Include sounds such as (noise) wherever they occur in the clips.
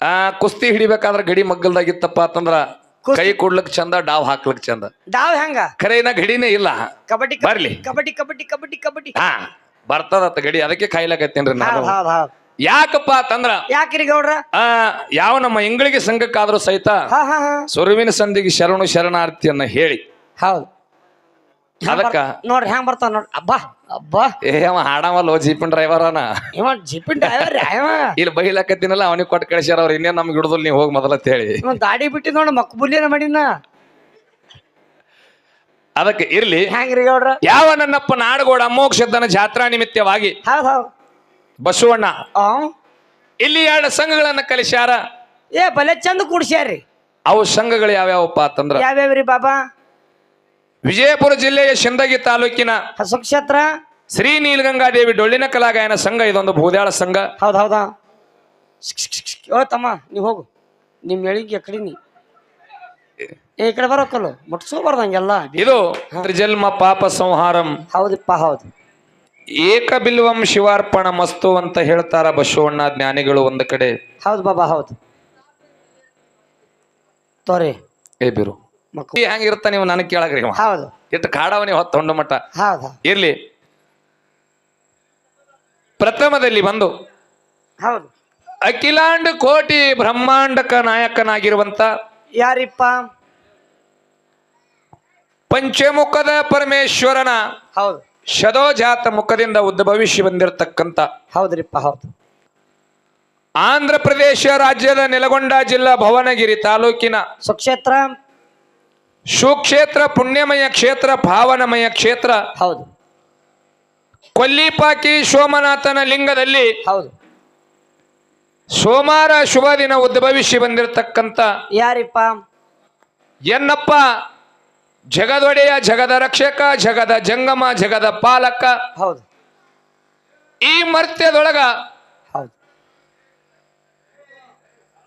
ಆ ಕುಸ್ತಿ ಹಿಡಿಬೇಕಾದ್ರ ಗಡಿ ಮಗ್ಗಲ್ದಾಗಿತ್ತಪ್ಪ ಅಂತಂದ್ರ ಕುಸ್ತಿ- ಕೈ ಕೊಡ್ಲಕ್ ಚಂದ ಡಾವ್ ಹಾಕ್ಲಕ್ ಚಂದ. ಡಾವ್ ಹೆಂಗ? ಖರೆ ಇನ್ನ ಗಡಿನೇ ಇಲ್ಲ. ಕಬಡ್ಡಿ ಬರ್ಲಿ. ಕಬಡ್ಡಿ ಕಬಡ್ಡಿ ಕಬಡ್ಡಿ ಕಬಡ್ಡಿ. ಹಾ ಬರ್ತದತ್ತ ಗಡಿ. ಅದಕ್ಕೆ ಕಾಯ್ಲಾಕತ್ತೇನ್ರಿ ನಾನು ಹೌದ್ ಹೌದ್ ಹೌದ್ ಯಾಕಪ್ಪ ಅಂತಂದ್ರ ಯಾಕ್ರಿ ಗೌಡ್ರ? ಆ ಯಾವ ನಮ್ಮ ಹೆಂಗಳಿಗೆ ಸಂಘಕ್ಕಾದ್ರೂ ಸಹಿತ ಹಾ ಹಾ ಹಾ. ಸುರುವಿನ ಸಂಧಿಗೆ ಶರಣು ಶರಣಾರ್ಥಿಯನ್ನ ಹೇಳಿ. ಹೌದ್. ಅದಕ್ಕ ನೋಡ್ರಿ ಹೆಂಗ್ ಬರ್ತಾವ ನೋಡ್ರಿ. ಅಬ್ಬಾ ಅಬ್ಬಾ. ಏ ಅವ ಹಾಡವಲ್ಲ ಡ್ರೈವರ್ ಅನ. ಇವ ಜಿಪಿನ್ ಡ್ರೈವರ್ ಇಲ್ಲಿ ಬೈಲಾಕತ್ತಿನಲ್ಲ ಅವನಿಗೆ ಕೊಟ್ಟು ಕಳಿಸ್ಯಾರ ಅವ್ರು ಇನ್ನೇನ್ ನಮ್ಗೆ ಹಿಡಿದ್ರು ನೀವು ಹೋಗಿ ಮೊದಲ ಅಂತ ಹೇಳಿ ಇವ ದಾಡಿ ಬಿಟ್ಟಿ ನೋಡ ಮಕ್ಬುಲಿನ ಮಾಡಿನ ಅದಕ್ಕೆ ಇರ್ಲಿ. ಹೆಂಗ್ರಿ ಗೌಡ್ರ? ಯಾವ ನನ್ನಪ್ಪ ನಾಡಗೋಡ ಅಮೋಕ್ಷದ್ದನ ಜಾತ್ರಾ ನಿಮಿತ್ತವಾಗಿ? ಹೌದ್ ಹೌದ್. ಬಸವಣ್ಣ. ಆ? ಇಲ್ಲಿ ಎರಡು ಸಂಘಗಳನ್ನ ಕಲಿಸ್ಯಾರ. ಏ ಬಲೆ ಚಂದ ಕೂಡ್ಸ್ಯಾರ್ರಿ. ಅವು ಸಂಘಗಳು ಯಾವ್ಯಾವಪ್ಪ ಅಂತಂದ್ರ? ಯಾವ್ಯಾವ್ರಿ ಬಾಬಾ? ವಿಜಯಪುರ ಜಿಲ್ಲೆಯ ಶಿಂದಗಿ ತಾಲೂಕಿನ ಹಸುಕ್ಷೇತ್ರ ಶ್ರೀ ನೀಲಗಂಗಾದೇವಿ ಡೊಳ್ಳಿನ ಕಲಾಗಾಯನ ಸಂಘ ಇದೊಂದು ಭೂದಾಳ ಸಂಘ. ಹೌದು ಹೌದಾ? ಓ ತಮ್ಮ ನೀವು ಹೋಗು. ನಿಮ್ ಹೇಳಿಗೆ ಕಡಿಮೆ ಈ ಕಡೆ ಬರೋಕಲ್ಲ. ಮುಟ್ಸೋಬಾರ್ದಂಗೆಲ್ಲ ಇದು ಜನ್ಮ ಪಾಪ ಸಂಹಾರಂ. ಹೌದಪ್ಪ ಹೌದು. ಏಕ ಬಿಲ್ವಂ ಶಿವಾರ್ಪಣ ಮಸ್ತು ಅಂತ ಹೇಳ್ತಾರ ಬಸವಣ್ಣ ಜ್ಞಾನಿಗಳು ಒಂದು ಕಡೆ. ಹೌದು ಬಾಬಾ ಹೌದು. ತೋರಿ. ಏ ಬಿರು. ಮಕ್ಕು ಹೆಂಗಿರುತ್ತ ಹೆಂಗಿರ್ತ ನೀವು ನನಗೆ ಕೇಳಗ್ರಿ ಇವ. ಹೌದು. ಇಟ್ಟು ಕಾಡವನಿ ಹೊತ್ತು ಹೊಂಡು ಮಟ್ಟ. ಹೌದು. ಇರ್ಲಿ. ಪ್ರಥಮದಲ್ಲಿ ಬಂದು ಹೌದು. ಅಖಿಲಾಂಡ ಕೋಟಿ ಬ್ರಹ್ಮಾಂಡಕ ನಾಯಕನಾಗಿರುವಂತ ಯಾರಿಪ್ಪ? ಪಂಚಮುಖದ ಪರಮೇಶ್ವರನ ಹೌದು. ಶದೋಜಾತ ಮುಖದಿಂದ ಉದ್ಭವಿಸಿ ಬಂದಿರತಕ್ಕಂತ ಹೌದ್ರಿಪ್ಪ ಹೌದು. ಆಂಧ್ರ ಪ್ರದೇಶ ರಾಜ್ಯದ ನೆಲಗೊಂಡ ಜಿಲ್ಲಾ ಭವನಗಿರಿ ತಾಲೂಕಿನ ಸುಕ್ಷೇತ್ರ ಸುಕ್ಷೇತ್ರ ಪುಣ್ಯಮಯ ಕ್ಷೇತ್ರ ಭಾವನಮಯ ಕ್ಷೇತ್ರ. ಹೌದು. ಕೊಲ್ಲಿಪಾಕಿ ಸೋಮನಾಥನ ಲಿಂಗದಲ್ಲಿ ಹೌದು. ಸೋಮಾರ ಶುಭ ದಿನ ಉದ್ಭವಿಸಿ ಬಂದಿರತಕ್ಕಂತ ಯಾರಿಪ್ಪ? ಎನ್ನಪ್ಪ ಜಗದೊಡೆಯ ಜಗದ ರಕ್ಷಕ ಜಗದ ಜಂಗಮ ಜಗದ ಪಾಲಕ. ಹೌದು. ಈ ಮರ್ತ್ಯದೊಳಗ ಹೌದು.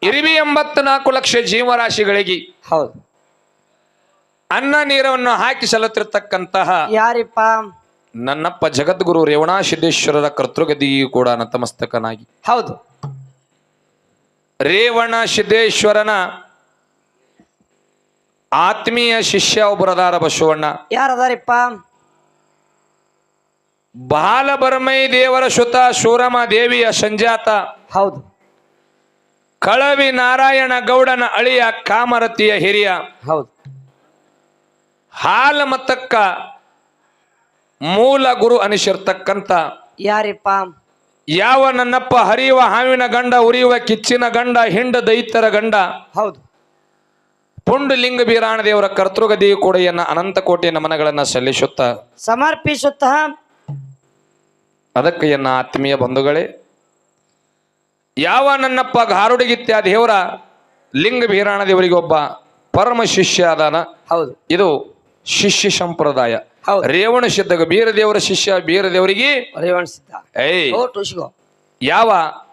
ಇರಿವಿ ಎಂಬತ್ನಾಲ್ಕು ಲಕ್ಷ ಜೀವರಾಶಿಗಳಿಗೆ ಹೌದು. ಅನ್ನ ನೀರವನ್ನು ಹಾಕಿ ಸಲತಿರ್ತಕ್ಕಂತಹ ಯಾರಿಪ್ಪ? ನನ್ನಪ್ಪ ಜಗದ್ಗುರು ರೇವಣಾ ಸಿದ್ದೇಶ್ವರರ ಕರ್ತೃಗದಿಯೂ ಕೂಡ ನತಮಸ್ತಕನಾಗಿ. ಹೌದು. ರೇವಣ ಸಿದ್ದೇಶ್ವರನ ಆತ್ಮೀಯ ಶಿಷ್ಯ ಒಬ್ಬರದಾರ ಬಸವಣ್ಣ. ಯಾರದಾರಿಪ್ಪ? ಬಾಲಬರ್ಮೈ ದೇವರ ಸುತ ಶೂರಮ ದೇವಿಯ ಸಂಜಾತ. ಹೌದು. ಕಳವಿ ನಾರಾಯಣ ಗೌಡನ ಅಳಿಯ ಕಾಮರತಿಯ ಹಿರಿಯ. ಹೌದು. ಹಾಲ ಮತಕ್ಕ ಮೂಲ ಗುರು ಅನಿಸಿರ್ತಕ್ಕಂಥ ಯಾರಿಪ್ಪ? ಯಾವ ನನ್ನಪ್ಪ ಹರಿಯುವ ಹಾವಿನ ಗಂಡ ಉರಿಯುವ ಕಿಚ್ಚಿನ ಗಂಡ ಹಿಂಡ ದೈತ್ಯರ ಗಂಡ ಹೌದು. ಪುಂಡಲಿಂಗ ಬೀರಾಣ ದೇವರ ಕರ್ತೃಗದಿಯು ಕೂಡ ಎನ್ನ ಅನಂತ ಕೋಟಿ ನಮನಗಳನ್ನ ಸಲ್ಲಿಸುತ್ತ ಸಮರ್ಪಿಸುತ್ತ. ಅದಕ್ಕೆ ಎನ್ನ ಆತ್ಮೀಯ ಬಂಧುಗಳೇ ಯಾವ ನನ್ನಪ್ಪ ಗಾರುಡಿಗಿತ್ಯ ದೇವರ ಲಿಂಗ ಬೀರಾಣ ದೇವರಿಗೊಬ್ಬ ಪರಮ ಶಿಷ್ಯ ಅದಾನ ಹೌದು. ಇದು ಶಿಷ್ಯ ಸಂಪ್ರದಾಯ. ರೇವಣ ಸಿದ್ಧಗ ಬೀರ ದೇವರ ಶಿಷ್ಯ ಬೀರ ದೇವರಿಗೆ ರೇವಣ ಸಿದ್ಧ. ಏಯ್. ಯಾವ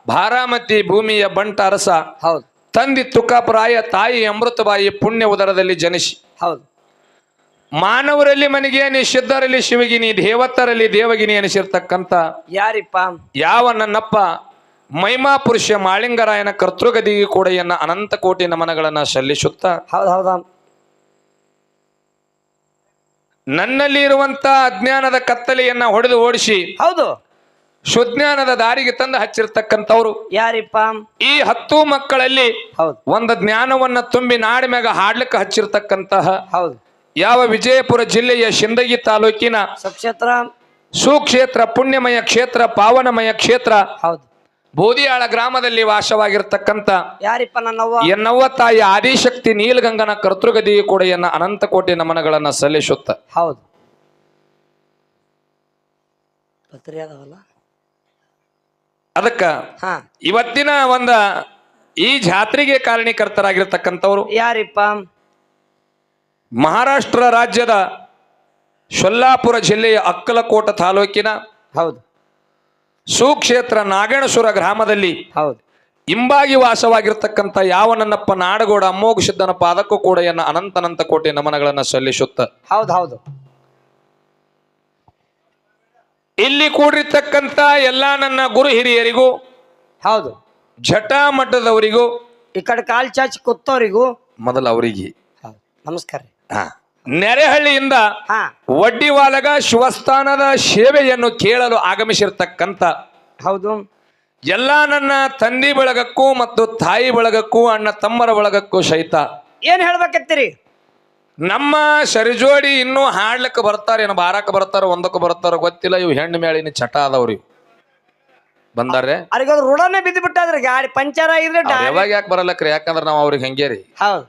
ಭಾರಾಮತಿ ಭೂಮಿಯ ಬಂಟ ಅರಸ ಹೌದು. ತಂದಿ ತುಕಾಪ್ರಾಯ ತಾಯಿ ಅಮೃತಬಾಯಿ ಪುಣ್ಯ ಉದರದಲ್ಲಿ ಜನಿಸಿ. ಹೌದು. ಮಾನವರಲ್ಲಿ ಮನಿಗೆ ಸಿದ್ಧರಲ್ಲಿ ಶಿವಗಿನಿ ದೇವತ್ತರಲ್ಲಿ ದೇವಗಿನಿ ಅನಿಸಿರ್ತಕ್ಕಂಥ ಯಾರಿಪ್ಪ? ಯಾವ ನನ್ನಪ್ಪ ಮೈಮಾ ಪುರುಷ ಮಾಳಿಂಗರಾಯನ ಕರ್ತೃಗದಿಗೆ ಕೂಡ ಎನ್ನ ಅನಂತ ಕೋಟಿ ನಮನಗಳನ್ನ ಸಲ್ಲಿಸುತ್ತಾ ಹೌದು ಹೌದಾ. ನನ್ನಲ್ಲಿ ಇರುವಂತ ಅಜ್ಞಾನದ ಕತ್ತಲೆಯನ್ನ ಹೊಡೆದು ಓಡಿಸಿ ಹೌದು. ಸುಜ್ಞಾನದ ದಾರಿಗೆ ತಂದು ಹಚ್ಚಿರ್ತಕ್ಕಂಥವ್ರು. ಯಾರಿಪ್ಪ? ಈ ಹತ್ತು ಮಕ್ಕಳಲ್ಲಿ ಹೌದು. ಒಂದು ಜ್ಞಾನವನ್ನ ತುಂಬಿ ನಾಡಿ ಮ್ಯಾಗ ಹಾಡ್ಲಿಕ್ಕೆ ಹಚ್ಚಿರ್ತಕ್ಕಂತಹ ಹೌದು. ಯಾವ ವಿಜಯಪುರ ಜಿಲ್ಲೆಯ ಶಿಂದಗಿ ತಾಲೂಕಿನ ಸುಕ್ಷೇತ್ರ ಸುಕ್ಷೇತ್ರ ಪುಣ್ಯಮಯ ಕ್ಷೇತ್ರ ಪಾವನಮಯ ಕ್ಷೇತ್ರ ಹೌದು. ಬೋದಿಯಾಳ ಗ್ರಾಮದಲ್ಲಿ ವಾಸವಾಗಿರ್ತಕ್ಕಂಥ ಯಾರಿಪ್ಪ ನನ್ನವ್ವ? ಎನ್ನವ್ವ ತಾಯಿ ಆದಿಶಕ್ತಿ ನೀಲಗಂಗನ ಕರ್ತೃಗದಿ ಕೂಡ ಎನ್ನ ಅನಂತ ಕೋಟಿ ನಮನಗಳನ್ನ ಸಲ್ಲಿಸುತ್ತ. ಹೌದು. ಪತ್ರಿ ಅದಾವಲ್ಲ? ಅದಕ್ಕ ಹಾ. ಇವತ್ತಿನ ಒಂದ ಈ ಜಾತ್ರೆಗೆ ಕಾರಣೀಕರ್ತರಾಗಿರ್ತಕ್ಕಂಥವ್ರು ಯಾರಿಪ್ಪ? ಮಹಾರಾಷ್ಟ್ರ ರಾಜ್ಯದ ಶೊಲ್ಲಾಪುರ ಜಿಲ್ಲೆಯ ಅಕ್ಕಲಕೋಟ ತಾಲೂಕಿನ ಹೌದು. ಸುಕ್ಷೇತ್ರ ನಾಗೇಣಸುರ ಗ್ರಾಮದಲ್ಲಿ ಹೌದು. ಇಂಬಾಗಿ ವಾಸವಾಗಿರ್ತಕ್ಕಂಥ ಯಾವ ನನ್ನಪ್ಪ ನಾಡಗೋಡ ಅಮ್ಮೋಗ ಸಿದ್ಧನ ಪಾದಕ್ಕೂ ಕೂಡ ಎನ್ನ ಅನಂತನಂತ ಕೋಟಿ ನಮನಗಳನ್ನ ಸಲ್ಲಿಸುತ್ತ. ಹೌದು ಹೌದು. ಇಲ್ಲಿ ಕೂಡಿರ್ತಕ್ಕಂಥ ಎಲ್ಲಾ ನನ್ನ ಗುರು ಹಿರಿಯರಿಗೂ ಹೌದು. ಜಟಾಮಠದವರಿಗೂ ಈ ಕಡೆ ಕಾಲ್ ಚಾಚಿ ಕೊತ್ತವರಿಗೂ ಮೊದಲು ಅವರಿಗೆ. ನಮಸ್ಕಾರ ರೀ. ಹಾ. ನೆರೆಹಳ್ಳಿಯಿಂದ ವಡ್ಡಿವಾಲಗ ಶಿವಸ್ಥಾನದ ಸೇವೆಯನ್ನು ಕೇಳಲು ಆಗಮಿಸಿರ್ತಕ್ಕಂಥ ಹೌದು. ಎಲ್ಲ ನನ್ನ ತಂದಿ ಬಳಗಕ್ಕೂ ಮತ್ತು ತಾಯಿ ಬಳಗಕ್ಕೂ ಅಣ್ಣ ತಮ್ಮರ ಬಳಗಕ್ಕೂ ಸಹಿತ ಏನ್ ಹೇಳ್ಬೇಕತ್ತೀರಿ? ನಮ್ಮ ಸರಿಜೋಡಿ ಇನ್ನೂ ಹಾಡ್ಲಿಕ್ಕೆ ಬರ್ತಾರೆ ಏನು ಬಾರಕ್ಕೆ ಬರ್ತಾರ ಒಂದಕ್ಕೆ ಬರ್ತಾರ ಗೊತ್ತಿಲ್ಲ ಇವು ಹೆಣ್ಣು ಮೇಳಿನ ಚಟ ಅದಾವ್ರಿ. ಬಂದಾರೆ ಅವ್ರಿಗೆ ಋಣನೇ ಬಿದ್ದು ಬಿಟ್ಟಾದ್ರಿ ಗಾಡಿ ಪಂಚರ್ ಆಗಿದ್ರೆ ಯಾವಾಗ ಯಾಕೆ ಬರಲ್ಲಕ್ರಿ? ಯಾಕಂದ್ರೆ ನಾವು ಅವ್ರಿಗೆ ಹೆಂಗೇರಿ? ಹೌದು.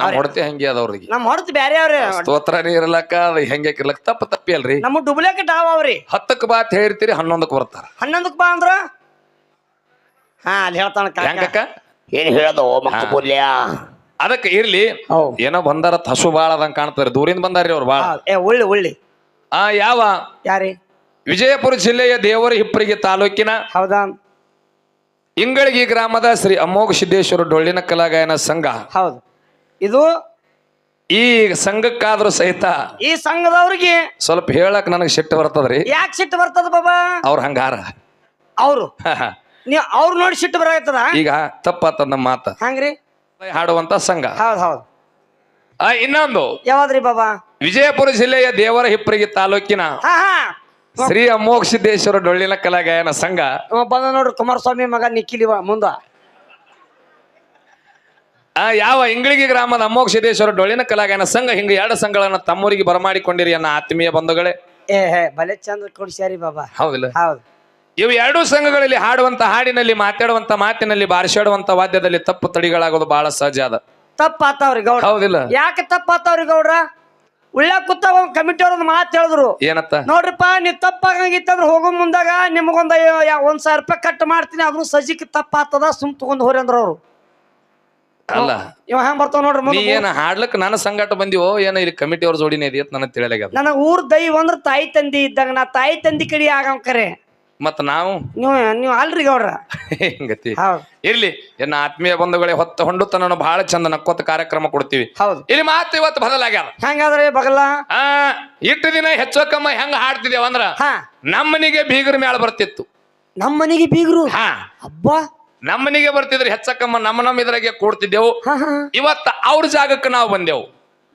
ನಾವು ಹೊಡ್ತಿ ಹಂಗೆ ಅದ ಅವ್ರಿಗೆ ನಮ್ ಹೊರತು ಬ್ಯಾರೆ ಅವ್ರಿ. ಸ್ತೋತ್ರನೇ ಇರ್ಲಕ್ಕ ಅದು ಹೆಂಗೆ ಇರ್ಲಕ್ಕ ತಪ್ಪು ತಪ್ಪಿ ಅಲ್ರಿ? ನಮ್ಮ ಡುಬ್ಲೇಕೆಟ್ ಹಾವ ಅವ್ರಿ. ಹತ್ತಕ್ಕೆ ಬಾತ್ ಹೇಳಿರ್ತೀರಿ ಹನ್ನೊಂದಕ್ಕೆ ಬರ್ತಾರ. ಹನ್ನೊಂದಕ್ಕೆ ಬಾ ಅಂದ್ರ? ಹಾ ಅಲ್ಲಿ ಹೇಳ್ತಾನ ಕಾಕ. ಹೆಂಗಕ್ಕ? ಏನ್ ಹೇಳದ ಮಕ್ಕ ಪುಲ್ಯ ಅದಕ್ಕೆ ಇರ್ಲಿ ಹೌದ್. ಏನೋ ಬಂದಾರ ಹಸು ಬಾಳ ಅದಂಗ ಕಾಣ್ತಾರೆ ದೂರಿಂದ ಬಂದಾರ್ರಿ ಅವ್ರು ಬಾಳ. ಏ ಉಳ್ಳಿ ಉಳ್ಳಿ. ಆ ಯಾವ? ಯಾರಿ? ವಿಜಯಪುರ ಜಿಲ್ಲೆಯ ದೇವರ ಹಿಪ್ಪರಿಗೆ ತಾಲೂಕಿನ ಹೌದಾ? ಇಂಗಳಗಿ ಗ್ರಾಮದ ಶ್ರೀ ಅಮೋಘ ಸಿದ್ದೇಶ್ವರ ಡೊಳ್ಳಿನ ಕಲಾಗಾಯನ ಸಂಘ. ಹೌದು. ಇದು ಈ ಸಂಘಕ್ಕಾದ್ರೂ ಸಹಿತ ಈ ಸಂಘದವ್ರಿಗೆ ಸ್ವಲ್ಪ ಹೇಳಕ್ ನನಗೆ ಸಿಟ್ಟು ಬರ್ತದ್ರಿ. ಯಾಕೆ ಸಿಟ್ಟು ಬರ್ತದ ಬಾಬಾ? ಅವ್ರ ಹಂಗಾರ. ಅವರು? ನೀವು ಅವ್ರು ನೋಡಿ ಸಿಟ್ಟು ಬರಾಕತ್ತದ ಈಗ ತಪ್ಪಾತ ನಮ್ಮ ಮಾತ. ಹಂಗ್ರಿ? ಹಾಡುವಂತ ಸಂಘ. ಹೌದು ಹೌದು. ಆ, ಇನ್ನೊಂದು. ಯಾವ್ದ್ರಿ ಬಾಬಾ? ವಿಜಯಪುರ ಜಿಲ್ಲೆಯ ದೇವರ ಹಿಪ್ಪರಿಗೆ ತಾಲೂಕಿನ ಹಾ ಹಾ. ಶ್ರೀ ಅಮೋಕ್ಷ ಸಿದ್ದೇಶ್ವರ ಡೊಳ್ಳಿನ ಕಲಾಗಾಯನ ಸಂಘ. ಇವ ಬಂದ ನೋಡ್ರಿ ಕುಮಾರಸ್ವಾಮಿ ಮಗ ನಿಖಿಲಿ ಮುಂದ. ಆ ಯಾವ ಇಂಗಳಿಗೆ ಗ್ರಾಮದ ಸಿದ್ದೇಶ್ವರ ಡೊಳ್ಳಿನ ಕಲಾಗಾಯನ ಸಂಘ ಹಿಂಗ ಎರಡು ಸಂಘಗಳನ್ನ ತಮ್ಮೂರಿಗೆ ಬರಮಾಡಿಕೊಂಡಿರಿ ಅನ್ನ ಆತ್ಮೀಯ ಬಂಧುಗಳೇ. ಏ ಹೇ ಬಲೆ ಚಂದ ಕೊಡ್ಸ್ಯಾರಿ ಬಾಬಾ. ಹೌದಿಲ್ಲ? ಹೌದು. ಇವು ಎರಡೂ ಸಂಘಗಳಲ್ಲಿ ಹಾಡುವಂತ ಹಾಡಿನಲ್ಲಿ ಮಾತಾಡುವಂತ ಮಾತಿನಲ್ಲಿ ಬಾರಿಸಾಡುವಂತ ವಾದ್ಯದಲ್ಲಿ ತಪ್ಪು ತಡಿಗಳಾಗೋದು ಬಹಳ ಸಹಜ ಅದ. ತಪ್ಪ ಆತಾವ್ರಿ ಗೌಡ್ರ. ಹೌದಿಲ್ಲ? ಯಾಕೆ ತಪ್ಪ ಆತಾವ್ರಿ ಗೌಡ್ರ? ಉಳ್ಳ ಕೂತ ಒಂದ್ ಕಮಿಟಿ ಅವ್ರ ಮಾತು ಹೇಳಿದ್ರು. ಏನತ್ತ? ನೋಡ್ರಿಪ್ಪ ನೀವ್ ತಪ್ಪಾಗಂಗಿತ್ತಂದ್ರ ಹೋಗೋ ಮುಂದಾಗ ನಿಮಗೊಂದ ಒಂದ್ ಸಾವಿರ ರೂಪಾಯಿ ಕಟ್ ಮಾಡ್ತೀನಿ ಅದ್ರ ಸಜಿಕ್ ತಪ್ಪಾತದ ಸುಮ್ ತಗೊಂಡ್ ಹೋರಿ ಅಂದ್ರ ಅವ್ರು. ಅಲ್ಲ. ಇವ ಹೆಂಗ್ ಬರ್ತಾವ ನೋಡ್ರಿ ನೀ ಮುಂದೆ ಏನ ಹಾಡ್ಲಕ್ ನನ್ನ ಸಂಗಾಟ ಬಂದಿವೋ? ಏನ ಇಲ್ಲಿ ಕಮಿಟಿ ಅವ್ರ ಜೋಡಿನೇ ಇದೆಯತ್ ನನ್ನ ತಿಳಿಯಲಾಗ್ಯದ ನನಗ ಊರ್ ದೈವ ಅಂದ್ರ ತಾಯಿ ತಂದಿ ಇದ್ದಂಗ ನಾ ತಾಯಿ ತಂದಿ ಕಡೆ ಆಗಂ ಕರೆ. ಮತ್ತ ನಾವು? ನೀವು ನೀವು ಅಲ್ರಿ ಗೌಡ್ರ. (laughs) ಹಿಂಗತಿ? ಹೌದ್. ಇರ್ಲಿ. ಎನ್ನ ಆತ್ಮೀಯ ಬಂಧುಗಳೇ ಹೊತ್ತ ಹೊಂಡುತನ ಬಹಳ ಚಂದ ನಕ್ಕೋತ ಕಾರ್ಯಕ್ರಮ ಕೊಡ್ತೀವಿ. ಹೌದು. ಇಲ್ಲಿ ಮಾತು ಇವತ್ತು ಬದಲಾಗ್ಯಾರ ಹಂಗಾದ್ರೆ ಬಗಲ? ಆ ಇಟ್ಟು ದಿನ ಹೆಚ್ಚು ಕಮ್ಮ ಹೆಂಗ ಹಾಡ್ತಿದ್ದೇವ ಅಂದ್ರ ಹಾ. ನಮ್ಮನಿಗೆ ಬೀಗರ ಮೇಳ ಬರ್ತಿತ್ತು. ನಮ್ಮ ಮನೆಗೆ ಬೀಗರು? ಹಾ. ಅಬ್ಬಾ. ನಮ್ಮನಿಗೆ ಬರ್ತಿದ್ರೆ ಹೆಚ್ಚಕಮ್ಮ ನಮ್ಮ ನಮ್ಮ ಇದ್ರಾಗೆ ಕೂಡ್ತಿದ್ದೆವು. ಇವತ್ತ ಅವ್ರ ಜಾಗಕ್ಕೆ ನಾವು ಬಂದೆವು.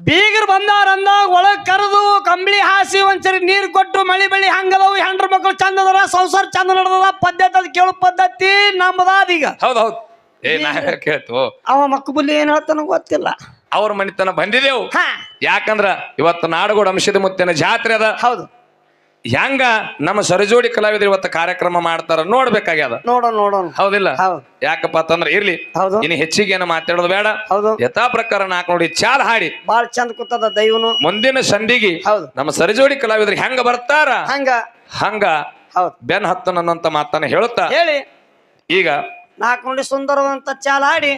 ಬೀಗರು ಬಂದಾರ ಅಂದಾಗ ಒಳಗ್ ಕರೆದು ಕಂಬಳಿ ಹಾಸಿ ಒಂದ್ಸರಿ ನೀರ್ ಕೊಟ್ಟು ಮಳಿ ಬಳಿ ಹಂಗದವು ಹೆಂಡ್ರ ಮಕ್ಕಳು ಚಂದ ಅದರ ಸಂಸಾರ ಚಂದ ನಡೆದದ ಪದ್ಧತಿ ಅದ್ ಕೇಳೋ ಪದ್ಧತಿ ನಮ್ಮದಾದ ಈಗ. ಹೌದು ಹೌದು. ಏ ನಾ ಕೇಳ್ತು ಅವ ಮಕ್ಕಬುಲ್ಲಿ ಏನ್ ಹೇಳ್ತಾನ ಗೊತ್ತಿಲ್ಲ. ಅವ್ರ ಮನೆತನ ಬಂದಿದೆವು. ಹಾ. ಯಾಕಂದ್ರ ಇವತ್ತು ನಾಡಗೋಡ ಅಂಶದ ಮುತ್ತಿನ ಜಾತ್ರೆ ಅದ. ಹೌದು. ಹೆಂಗ ನಮ್ಮ ಸರಿಜೋಡಿ ಕಲಾವಿದರು ಇವತ್ತು ಕಾರ್ಯಕ್ರಮ ಮಾಡ್ತಾರ ನೋಡ್ಬೇಕಾಗ್ಯದ? ನೋಡೋಣ ನೋಡೋಣ. ಹೌದಿಲ್ಲ? ಹೌದು. ಯಾಕಪ್ಪ ಅಂತಂದ್ರೆ ಇರ್ಲಿ ಹೌದು. ಇನ್ನು ಹೆಚ್ಚಿಗೆ ಏನು ಮಾತಾಡೋದು ಬೇಡ. ಹೌದು. ಯಥಾ ಪ್ರಕಾರ ನಾಲ್ಕು ನೋಡಿ ಚಾಲ್ ಹಾಡಿ. ಬಾಳ್ ಚಂದ ಕೂತದ ದೈವನು. ಮುಂದಿನ ಸಂಧಿಗೆ ಹೌದು. ನಮ್ಮ ಸರಿಜೋಡಿ ಕಲಾವಿದರು ಹೆಂಗ ಬರ್ತಾರ? ಹಂಗ. ಹಂಗ ಹೌದು. ಬೆನ್ ಹತ್ತನ ನನ್ನಂತ ಮಾತನ್ನ ಹೇಳುತ್ತಾ? ಹೇಳಿ. ಈಗ ನಾಲ್ಕು ನೋಡಿ ಸುಂದರವಂತ ಚಾಲ ಆಡಿ